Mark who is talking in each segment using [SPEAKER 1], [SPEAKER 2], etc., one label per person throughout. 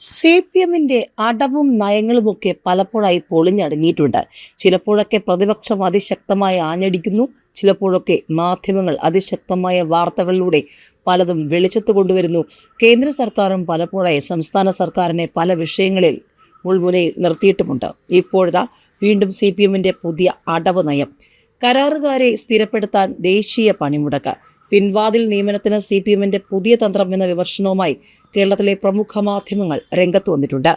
[SPEAKER 1] C P എമ്മിന്റെ അടവും നയങ്ങളുമൊക്കെ പലപ്പോഴായി പൊളിഞ്ഞടങ്ങിയിട്ടുണ്ട്. ചിലപ്പോഴൊക്കെ പ്രതിപക്ഷം അതിശക്തമായി ആഞ്ഞടിക്കുന്നു. ചിലപ്പോഴൊക്കെ മാധ്യമങ്ങൾ അതിശക്തമായ വാർത്തകളിലൂടെ പലതും വെളിച്ചത്ത് കൊണ്ടുവരുന്നു. കേന്ദ്ര സർക്കാരും പലപ്പോഴായി സംസ്ഥാന സർക്കാരിനെ പല വിഷയങ്ങളിൽ മുൾമുനയിൽ നിർത്തിയിട്ടുമുണ്ട്. ഇപ്പോഴത്തെ വീണ്ടും സി പി എമ്മിന്റെ പുതിയ അടവ് നയം. കരാറുകാരെ സ്ഥിരപ്പെടുത്താൻ ദേശീയ പണിമുടക്ക്. പിൻവാതിൽ നിയമനത്തിന് സി പി എമ്മിന്റെ പുതിയ തന്ത്രം എന്ന വിമർശനവുമായി കേരളത്തിലെ പ്രമുഖ മാധ്യമങ്ങൾ രംഗത്ത് വന്നിട്ടുണ്ട്.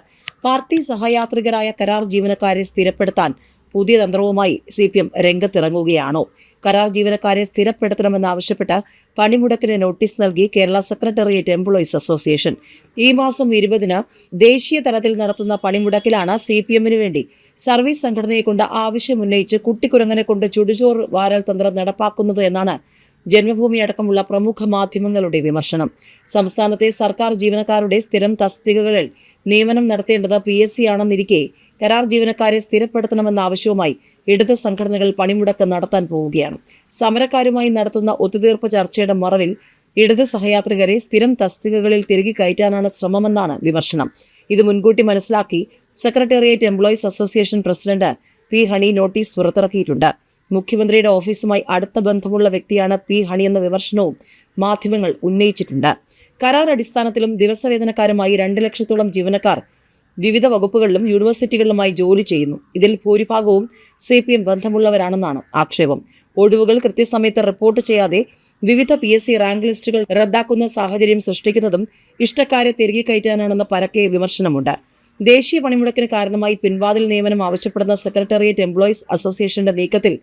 [SPEAKER 1] പാർട്ടി സഹയാത്രികരായ കരാർ ജീവനക്കാരെ സ്ഥിരപ്പെടുത്താൻ പുതിയ തന്ത്രവുമായി സി പി എം രംഗത്തിറങ്ങുകയാണോ? കരാർ ജീവനക്കാരെ സ്ഥിരപ്പെടുത്തണമെന്നാവശ്യപ്പെട്ട് പണിമുടക്കിന് നോട്ടീസ് നൽകി കേരള സെക്രട്ടേറിയറ്റ് എംപ്ലോയീസ് അസോസിയേഷൻ. ഈ മാസം ഇരുപതിന് ദേശീയ തലത്തിൽ നടത്തുന്ന പണിമുടക്കിലാണ് സി പി എമ്മിന് വേണ്ടി സർവീസ് സംഘടനയെ കൊണ്ട് ആവശ്യമുന്നയിച്ച് കുട്ടിക്കുരങ്ങനെ കൊണ്ട് ചുടുചോറ് വാരൽ തന്ത്രം നടപ്പാക്കുന്നത് എന്നാണ് ജന്മഭൂമി അടക്കമുള്ള പ്രമുഖ മാധ്യമങ്ങളുടെ വിമർശനം. സംസ്ഥാനത്തെ സർക്കാർ ജീവനക്കാരുടെ സ്ഥിരം തസ്തികകളിൽ നിയമനം നടത്തേണ്ടത് പി എസ് സി ആണെന്നിരിക്കെ കരാർ ജീവനക്കാരെ സ്ഥിരപ്പെടുത്തണമെന്ന ആവശ്യവുമായി ഇടത് സംഘടനകൾ പണിമുടക്ക് നടത്താൻ പോവുകയാണ്. സമരക്കാരുമായി നടത്തുന്ന ഒത്തുതീർപ്പ് ചർച്ചയുടെ മറവിൽ ഇടത് സഹയാത്രികരെ സ്ഥിരം തസ്തികകളിൽ തിരികെ കയറ്റാനാണ് ശ്രമമെന്നാണ് വിമർശനം. ഇത് മുൻകൂട്ടി മനസ്സിലാക്കി secretariat employees association president P Honey notice പുറത്തിറക്കിയിട്ടുണ്ട്. മുഖ്യമന്ത്രിയുടെ ഓഫീസുമായി അടുത്ത ബന്ധമുള്ള വ്യക്തിയാണ് പി ഹണി എന്ന വിമർശനവും മാധ്യമങ്ങൾ ഉന്നയിച്ചിട്ടുണ്ട്. കരാർ അടിസ്ഥാനത്തിലും ദിവസവേതനക്കാരുമായി രണ്ട് ലക്ഷത്തോളം ജീവനക്കാർ വിവിധ വകുപ്പുകളിലും യൂണിവേഴ്സിറ്റികളിലുമായി ജോലി ചെയ്യുന്നു. ഇതിൽ ഭൂരിഭാഗവും സി പി എം ബന്ധമുള്ളവരാണെന്നാണ് ആക്ഷേപം. ഒഴിവുകൾ കൃത്യസമയത്ത് റിപ്പോർട്ട് ചെയ്യാതെ വിവിധ പി എസ് സി റാങ്ക് ലിസ്റ്റുകൾ റദ്ദാക്കുന്ന സാഹചര്യം സൃഷ്ടിക്കുന്നതും ഇഷ്ടക്കാരെ തിരികെ കയറ്റാനാണെന്ന പരക്കെ വിമർശനമുണ്ട്. ദേശീയ പണിമുടക്കിന് കാരണമായി പിൻവാതിൽ നിയമനം ആവശ്യപ്പെടുന്ന സെക്രട്ടേറിയറ്റ് എംപ്ലോയീസ് അസോസിയേഷന്റെ നീക്കത്തിൽ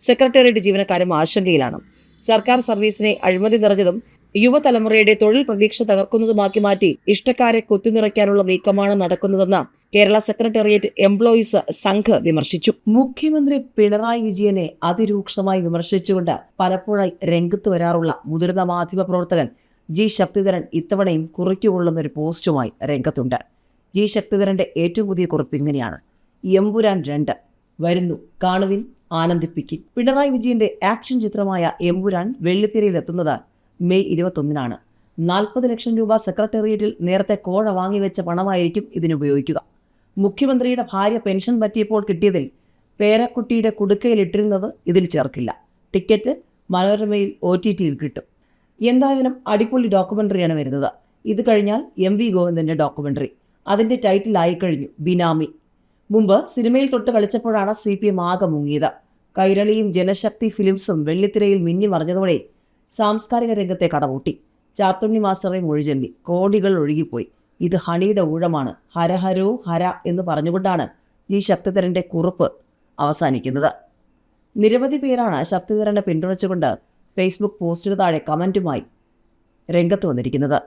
[SPEAKER 1] സെക്രട്ടേറിയറ്റ് ജീവനക്കാരും ആശങ്കയിലാണ്. സർക്കാർ സർവീസിനെ അഴിമതി നിറഞ്ഞതും യുവതലമുറയുടെ തൊഴിൽ പ്രതീക്ഷ തകർക്കുന്നതുമാക്കി മാറ്റി ഇഷ്ടക്കാരെ കുത്തിനിറയ്ക്കാനുള്ള നീക്കമാണ് നടക്കുന്നതെന്ന് കേരള സെക്രട്ടേറിയറ്റ് എംപ്ലോയീസ് സംഘ് വിമർശിച്ചു. മുഖ്യമന്ത്രി പിണറായി വിജയനെ അതിരൂക്ഷമായി വിമർശിച്ചുകൊണ്ട് പലപ്പോഴായി രംഗത്ത് വരാറുള്ള മുതിർന്ന മാധ്യമ പ്രവർത്തകൻ ജി ശക്തിധരൻ ഇത്തവണയും കുറിക്കുകൊള്ളുന്ന ഒരു പോസ്റ്റുമായി രംഗത്തുണ്ട്. ജി ശക്തിധരന്റെ ഏറ്റവും പുതിയ കുറിപ്പ് ഇങ്ങനെയാണ്. എമ്പുരാൻ രണ്ട്. വരുന്നു. കാണുവിൻ ആനന്ദിപ്പിക്കും. പിണറായി വിജയന്റെ ആക്ഷൻ ചിത്രമായ എമ്പുരാൻ വെള്ളിത്തിരയിലെത്തുന്നത് മെയ് ഇരുപത്തൊന്നിനാണ്. നാൽപ്പത് ലക്ഷം രൂപ സെക്രട്ടേറിയറ്റിൽ നേരത്തെ കോഴ വാങ്ങിവെച്ച പണമായിരിക്കും ഇതിനുപയോഗിക്കുക മുഖ്യമന്ത്രിയുടെ ഭാര്യ പെൻഷൻ പറ്റിയപ്പോൾ കിട്ടിയതിൽ പേരക്കുട്ടിയുടെ കുടുക്കയിലിട്ടിരുന്നത് ഇതിൽ ചേർക്കില്ല. ടിക്കറ്റ് മനോരമയിൽ ഒ ടി ടിയിൽ കിട്ടും. എന്തായാലും അടിപൊളി ഡോക്യുമെന്ററിയാണ് വരുന്നത്. ഇത് കഴിഞ്ഞാൽ എം വി ഗോവിന്ദന്റെ ഡോക്യുമെന്ററി അതിന്റെ ടൈറ്റിൽ ആയിക്കഴിഞ്ഞു. ബിനാമി. മുമ്പ് സിനിമയിൽ തൊട്ട് കളിച്ചപ്പോഴാണ് സി പി എം ആകെ മുങ്ങിയത്. കൈരളിയും ജനശക്തി ഫിലിംസും വെള്ളിത്തിരയിൽ മിന്നി മറിഞ്ഞതോടെ സാംസ്കാരിക രംഗത്തെ കടമൂട്ടി. ചാത്തുണ്ണി മാസ്റ്ററെ മൊഴിചൊല്ലി. കോടികൾ ഒഴുകിപ്പോയി. ഇത് ഹണിയുടെ ഊഴമാണ്. ഹരഹരോ ഹര എന്ന് പറഞ്ഞുകൊണ്ടാണ് ഈ ശക്തിധരന്റെ കുറിപ്പ് അവസാനിക്കുന്നത്. നിരവധി പേരാണ് ശക്തിധരനെ പിന്തുണച്ചുകൊണ്ട് ഫേസ്ബുക്ക് പോസ്റ്റിന് താഴെ കമന്റുമായി രംഗത്ത് വന്നിരിക്കുന്നത്.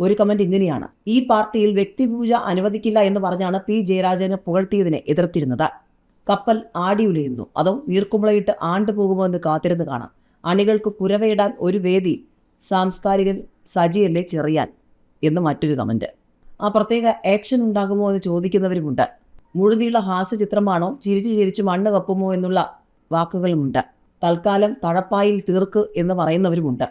[SPEAKER 1] ഒരു കമന്റ് ഇങ്ങനെയാണ്. ഈ പാർട്ടിയിൽ വ്യക്തിപൂജ അനുവദിക്കില്ല എന്ന് പറഞ്ഞാണ് പി ജയരാജനെ പുകഴ്ത്തിയതിനെ എതിർത്തിരുന്നത്. കപ്പൽ ആടിയുലയുന്നു അതോ നീർക്കുമ്പളയിട്ട് ആണ്ടുപോകുമോ എന്ന് കാത്തിരുന്ന് കാണാം. അണികൾക്ക് കുരവയിടാൻ ഒരു വേദി സാംസ്കാരികൻ സജിയല്ലേ ചെറിയാൻ എന്ന് മറ്റൊരു കമന്റ് ആ പ്രത്യേക ആക്ഷൻ ഉണ്ടാകുമോ എന്ന് ചോദിക്കുന്നവരുമുണ്ട്. മുഴുതിയുള്ള ഹാസ്യ ചിത്രമാണോ ചിരിച്ചു ചിരിച്ചു മണ്ണ് കപ്പുമോ എന്നുള്ള വാക്കുകളുമുണ്ട്. തൽക്കാലം തഴപ്പായിൽ തീർക്ക് എന്ന് പറയുന്നവരുമുണ്ട്.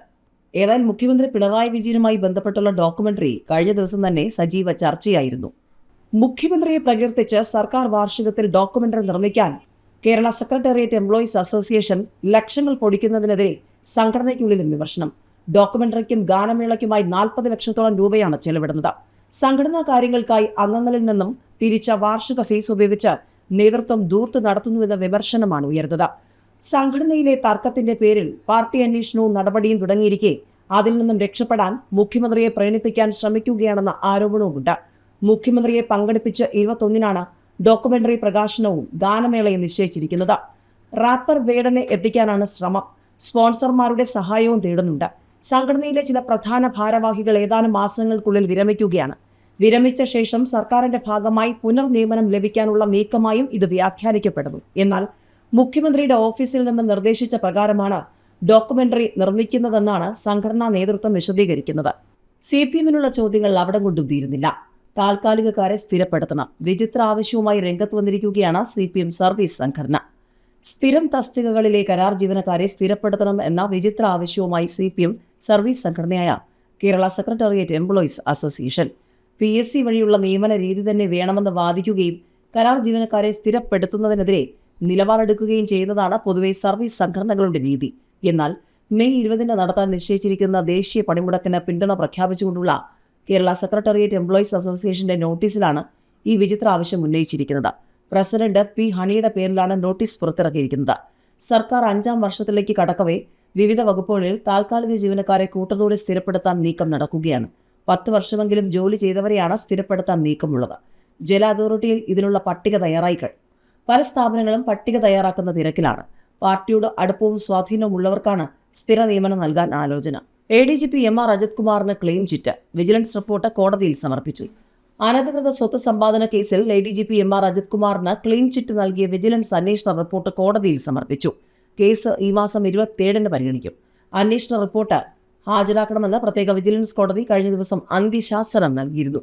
[SPEAKER 1] ഏതായാലും മുഖ്യമന്ത്രി പിണറായി വിജയനുമായി ബന്ധപ്പെട്ടുള്ള ഡോക്യുമെന്ററി കഴിഞ്ഞ ദിവസം തന്നെ സജീവ ചർച്ചയായിരുന്നു. മുഖ്യമന്ത്രിയെ പ്രകീർത്തിച്ച് സർക്കാർ വാർഷികത്തിൽ ഡോക്യുമെന്ററി നിർമ്മിക്കാൻ കേരള സെക്രട്ടേറിയറ്റ് എംപ്ലോയീസ് അസോസിയേഷൻ ലക്ഷങ്ങൾ പൊടിക്കുന്നതിനെതിരെ സംഘടനയ്ക്കുള്ളിലും വിമർശനം. ഡോക്യുമെന്ററിക്കും ഗാനമേളയ്ക്കുമായി നാൽപ്പത് ലക്ഷത്തോളം രൂപയാണ് ചെലവിടുന്നത്. സംഘടനാ കാര്യങ്ങൾക്കായി അംഗങ്ങളിൽ നിന്നും തിരിച്ച വാർഷിക ഫീസ് ഉപയോഗിച്ച് നേതൃത്വം ദൂർത്ത് നടത്തുന്നുവെന്ന വിമർശനമാണ് ഉയർന്നത്. സംഘടനയിലെ തർക്കത്തിന്റെ പേരിൽ പാർട്ടി അന്വേഷണവും നടപടിയും തുടങ്ങിയിരിക്കെ. അതിൽ നിന്നും രക്ഷപ്പെടാൻ മുഖ്യമന്ത്രിയെ പ്രേരിപ്പിക്കാൻ ശ്രമിക്കുകയാണെന്ന ആരോപണവുമുണ്ട്. മുഖ്യമന്ത്രിയെ പങ്കെടുപ്പിച്ച് ഇരുപത്തൊന്നിനാണ് ഡോക്യുമെന്ററി പ്രകാശനവും ഗാനമേളയും നിശ്ചയിച്ചിരിക്കുന്നത്. റാപ്പർ വേടനെ എത്തിക്കാനാണ് ശ്രമം. സ്പോൺസർമാരുടെ സഹായവും തേടുന്നുണ്ട്. സംഘടനയിലെ ചില പ്രധാന ഭാരവാഹികൾ ഏതാനും മാസങ്ങൾക്കുള്ളിൽ വിരമിക്കുകയാണ്. വിരമിച്ച ശേഷം സർക്കാരിന്റെ ഭാഗമായി പുനർനിയമനം ലഭിക്കാനുള്ള നീക്കമായും ഇത് വ്യാഖ്യാനിക്കപ്പെടുന്നു. എന്നാൽ മുഖ്യമന്ത്രിയുടെ ഓഫീസിൽ നിന്ന് നിർദ്ദേശിച്ച പ്രകാരമാണ് ഡോക്യുമെന്ററി നിർമ്മിക്കുന്നതെന്നാണ് സംഘടനാ നേതൃത്വം വിശദീകരിക്കുന്നത്. സി പി എമ്മിനുള്ള ചോദ്യങ്ങൾ അവിടെ കൊണ്ടും തീരുന്നില്ല. താൽക്കാലികക്കാരെ സ്ഥിരപ്പെടുത്തണം. വിചിത്ര ആവശ്യവുമായി രംഗത്ത് വന്നിരിക്കുകയാണ് സി പി എം സർവീസ് സംഘടന. സ്ഥിരം തസ്തികകളിലെ കരാർ ജീവനക്കാരെ സ്ഥിരപ്പെടുത്തണം എന്ന വിചിത്ര ആവശ്യവുമായി സി പി എം സർവീസ് സംഘടനയായ Kerala secretariat employees association. P S C വഴിയുള്ള നിയമന രീതി തന്നെ വേണമെന്ന് വാദിക്കുകയും കരാർ ജീവനക്കാരെ സ്ഥിരപ്പെടുത്തുന്നതിനെതിരെ നിലപാടെടുക്കുകയും ചെയ്യുന്നതാണ് പൊതുവെ സർവീസ് സംഘടനകളുടെ രീതി. എന്നാൽ മെയ് ഇരുപതിന് നടത്താൻ നിശ്ചയിച്ചിരിക്കുന്ന ദേശീയ പണിമുടക്കിന് പിന്തുണ പ്രഖ്യാപിച്ചുകൊണ്ടുള്ള കേരള സെക്രട്ടേറിയറ്റ് എംപ്ലോയീസ് അസോസിയേഷന്റെ നോട്ടീസിലാണ് ഈ വിചിത്ര ആവശ്യം ഉന്നയിച്ചിരിക്കുന്നത്. പ്രസിഡന്റ് പി ഹണിയുടെ പേരിലാണ് നോട്ടീസ് പുറത്തിറക്കിയിരിക്കുന്നത്. സർക്കാർ അഞ്ചാം വർഷത്തിലേക്ക് കടക്കവേ വിവിധ വകുപ്പുകളിൽ താൽക്കാലിക ജീവനക്കാരെ കൂട്ടത്തോടെ സ്ഥിരപ്പെടുത്താൻ നീക്കം നടക്കുകയാണ്. പത്ത് വർഷമെങ്കിലും ജോലി ചെയ്തവരെയാണ് സ്ഥിരപ്പെടുത്താൻ നീക്കമുള്ളത്. ജല അതോറിറ്റിയിൽ ഇതിനുള്ള പട്ടിക തയ്യാറായി കഴിഞ്ഞു. പല സ്ഥാപനങ്ങളും പട്ടിക തയ്യാറാക്കുന്ന തിരക്കിലാണ്. പാർട്ടിയോട് അടുപ്പവും സ്വാധീനവും ഉള്ളവർക്കാണ് സ്ഥിര നിയമനം നൽകാൻ ആലോചന. A D G P M R Ajith കുമാറിന് ക്ലെയിം ചിറ്റ് വിജിലൻസ് റിപ്പോർട്ട് കോടതിയിൽ സമർപ്പിച്ചു. അനധികൃത സ്വത്ത് സമ്പാദന കേസിൽ A D G P M R Ajith കുമാറിന് ക്ലെയിം ചിറ്റ് നൽകിയ വിജിലൻസ് അന്വേഷണ റിപ്പോർട്ട് കോടതിയിൽ സമർപ്പിച്ചു. കേസ് ഈ മാസം ഇരുപത്തിയേഴിന് പരിഗണിക്കും. അന്വേഷണ റിപ്പോർട്ട് ഹാജരാക്കണമെന്ന് പ്രത്യേക വിജിലൻസ് കോടതി കഴിഞ്ഞ ദിവസം അന്ത്യശാസനം നൽകിയിരുന്നു.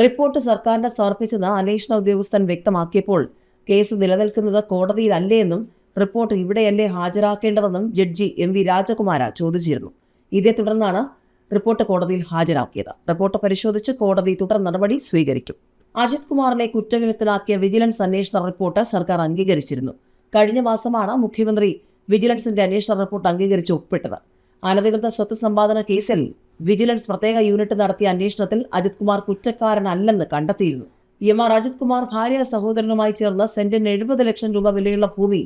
[SPEAKER 1] റിപ്പോർട്ട് സർക്കാരിന് സമർപ്പിച്ചെന്ന് അന്വേഷണ ഉദ്യോഗസ്ഥൻ വ്യക്തമാക്കിയപ്പോൾ കേസ് നിലനിൽക്കുന്നത് കോടതിയിലല്ലേ എന്നും റിപ്പോർട്ട് ഇവിടെയല്ലേ ഹാജരാക്കേണ്ടതെന്നും ജഡ്ജി എം വി രാജകുമാര ചോദിച്ചിരുന്നു. ഇതേ തുടർന്നാണ് റിപ്പോർട്ട് കോടതിയിൽ ഹാജരാക്കിയത്. റിപ്പോർട്ട് പരിശോധിച്ച് കോടതി തുടർ നടപടി സ്വീകരിക്കും. അജിത് കുമാറിനെ കുറ്റവിമുക്തനാക്കിയ വിജിലൻസ് അന്വേഷണ റിപ്പോർട്ട് സർക്കാർ അംഗീകരിച്ചിരുന്നു. കഴിഞ്ഞ മാസമാണ് മുഖ്യമന്ത്രി വിജിലൻസിന്റെ അന്വേഷണ റിപ്പോർട്ട് അംഗീകരിച്ച് ഒപ്പിട്ടത്. അനധികൃത സ്വത്ത് സമ്പാദന കേസിൽ വിജിലൻസ് പ്രത്യേക യൂണിറ്റ് നടത്തിയ അന്വേഷണത്തിൽ അജിത് കുമാർ കുറ്റക്കാരനല്ലെന്ന് കണ്ടെത്തിയിരുന്നു. എം ആർ അജിത് കുമാർ ഭാര്യ സഹോദരനുമായി ചേർന്ന് സെന്റിന് എഴുപത് ലക്ഷം രൂപ വിലയുള്ള ഭൂമി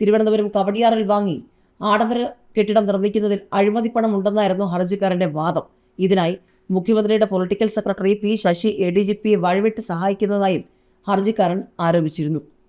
[SPEAKER 1] തിരുവനന്തപുരം കവടിയാറിൽ വാങ്ങി ആഡംബര കെട്ടിടം നിർമ്മിക്കുന്നതിൽ അഴിമതിപ്പണം ഉണ്ടെന്നായിരുന്നു ഹർജിക്കാരന്റെ വാദം. ഇതിനായി മുഖ്യമന്ത്രിയുടെ political secretary P Sasi A D G പിയെ വഴിവിട്ട് സഹായിക്കുന്നതായും ഹർജിക്കാരൻ ആരോപിച്ചിരുന്നു.